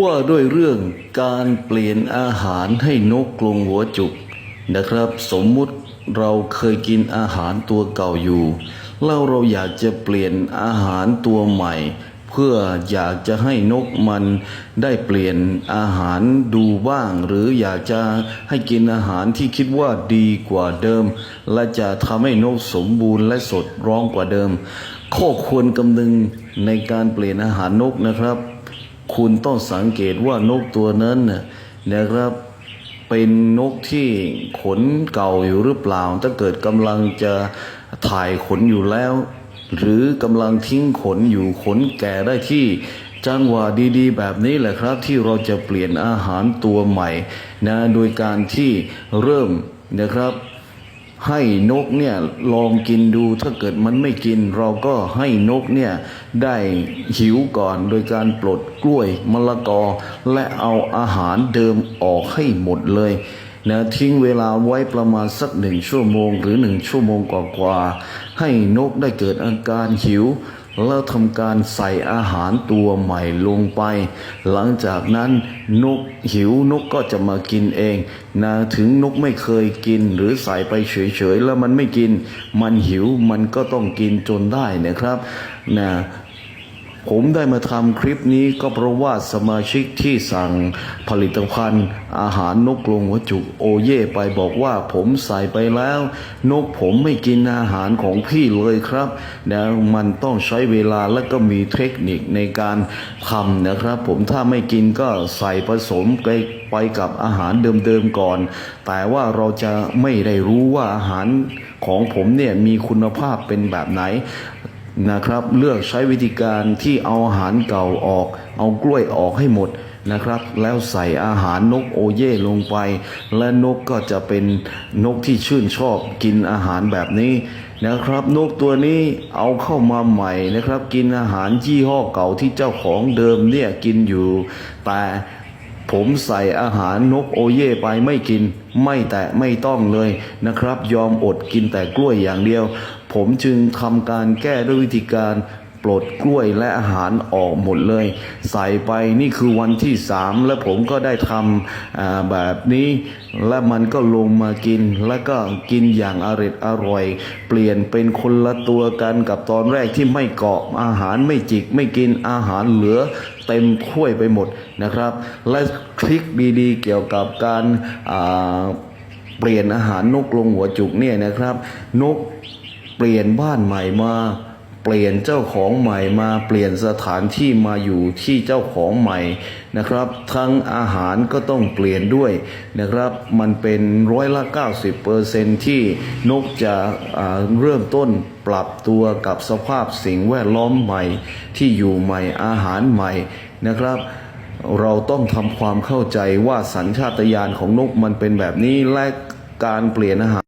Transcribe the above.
ว่าด้วยเรื่องการเปลี่ยนอาหารให้นกกรงหัวจุกนะครับ สมมุติเราเคยกินอาหารตัวเก่าอยู่ แล้วเราอยากจะเปลี่ยนอาหารตัวใหม่ เพื่ออยากจะให้นกมันได้เปลี่ยนอาหารดูบ้าง หรืออยากจะให้กินอาหารที่คิดว่าดีกว่าเดิม และจะทำให้นกสมบูรณ์และสดร้องกว่าเดิม ข้อควรกำนึงในการเปลี่ยนอาหารนกนะครับ คุณต้องสังเกตว่านกตัวนั้นนะนะครับ เป็นนกที่ขนเก่าอยู่หรือเปล่า ถ้าเกิดกำลังจะถ่ายขนอยู่แล้ว หรือกำลังทิ้งขนอยู่ขนแก่ได้ที่จังหวะดีๆ แบบนี้แหละครับที่เราจะเปลี่ยนอาหารตัวใหม่นะโดยการที่เริ่มนะครับ ให้นกเนี่ยลองกินดูถ้าเกิดมันไม่กิน เราก็ให้นกเนี่ยได้หิวก่อนโดยการปลดกล้วยมะละกอ และเอาอาหารเดิมออกให้หมดเลยนะทิ้งเวลาไว้ประมาณสักหนึ่งชั่วโมง หรือหนึ่งชั่วโมงกว่าๆให้นกได้เกิดอาการหิว แล้วทำการใส่อาหารตัวใหม่ลงไป หลังจากนั้นนกหิวนกก็จะมากินเองนะถึงนกไม่เคยกินหรือใส่ไปเฉยๆแล้วมันไม่กิน มันหิวมันก็ต้องกินจนได้นะครับนะ ผมได้มาทำคลิปนี้ก็เพราะว่าสมาชิกที่สั่งผลิตภัณฑ์ อาหารนกกรงหัวจุกโอเย่ไปบอกว่าผมใส่ไปแล้ว นกผมไม่กินอาหารของพี่เลยครับนะมันต้องใช้เวลาและก็มีเทคนิคในการทำนะครับ ผมถ้าไม่กินก็ใส่ผสมไปไปกับอาหารเดิมๆก่อน แต่ว่าเราจะไม่ได้รู้ว่าอาหารของผมเนี่ยมีคุณภาพเป็นแบบไหน นะครับ เลือกใช้วิธีการที่เอาอาหารเก่าออก เอากล้วยออกให้หมดนะครับ แล้วใส่อาหารนกโอเย่ลงไป และนกก็จะเป็นนกที่ชื่นชอบกินอาหารแบบนี้นะครับ นกตัวนี้เอาเข้ามาใหม่นะครับ กินอาหารยี่ห้อเก่าที่เจ้าของเดิมเนี่ยกินอยู่ แต่ผมใส่อาหารนกโอเย่ไปไม่กิน ไม่แตะไม่ต้องเลยนะครับ ยอมอดกินแต่กล้วยอย่างเดียว ผมจึงทำการแก้ด้วยวิธีการปลดกล้วยและอาหารออกหมดเลย ใส่ไปนี่คือวันที่สามและผมก็ได้ทำแบบนี้ และมันก็ลงมากิน แล้วก็กินอย่างอร่อยอร่อย เปลี่ยนเป็นคนละตัวกันกับตอนแรกที่ไม่เกาะอาหารไม่จิก ไม่กินอาหารเหลือเต็มถ้วยไปหมดนะครับ และคลิกดีๆ เกี่ยวกับการเปลี่ยนอาหารนกลงหัวจุกเนี่ยนะครับ นก เปลี่ยนบ้านใหม่มาเปลี่ยนเจ้าของใหม่มาเปลี่ยนสถานที่มาอยู่ที่เจ้าของใหม่นะครับ ทั้งอาหารก็ต้องเปลี่ยนด้วยนะครับ มันเป็นร้อยละ 90%ที่นกจะเริ่มต้นปรับตัวกับสภาพสิ่งแวดล้อมใหม่ ที่อยู่ใหม่อาหารใหม่นะครับเราต้องทำความเข้าใจว่าสัญชาตญาณของนกมันเป็นแบบนี้และการเปลี่ยนอาหาร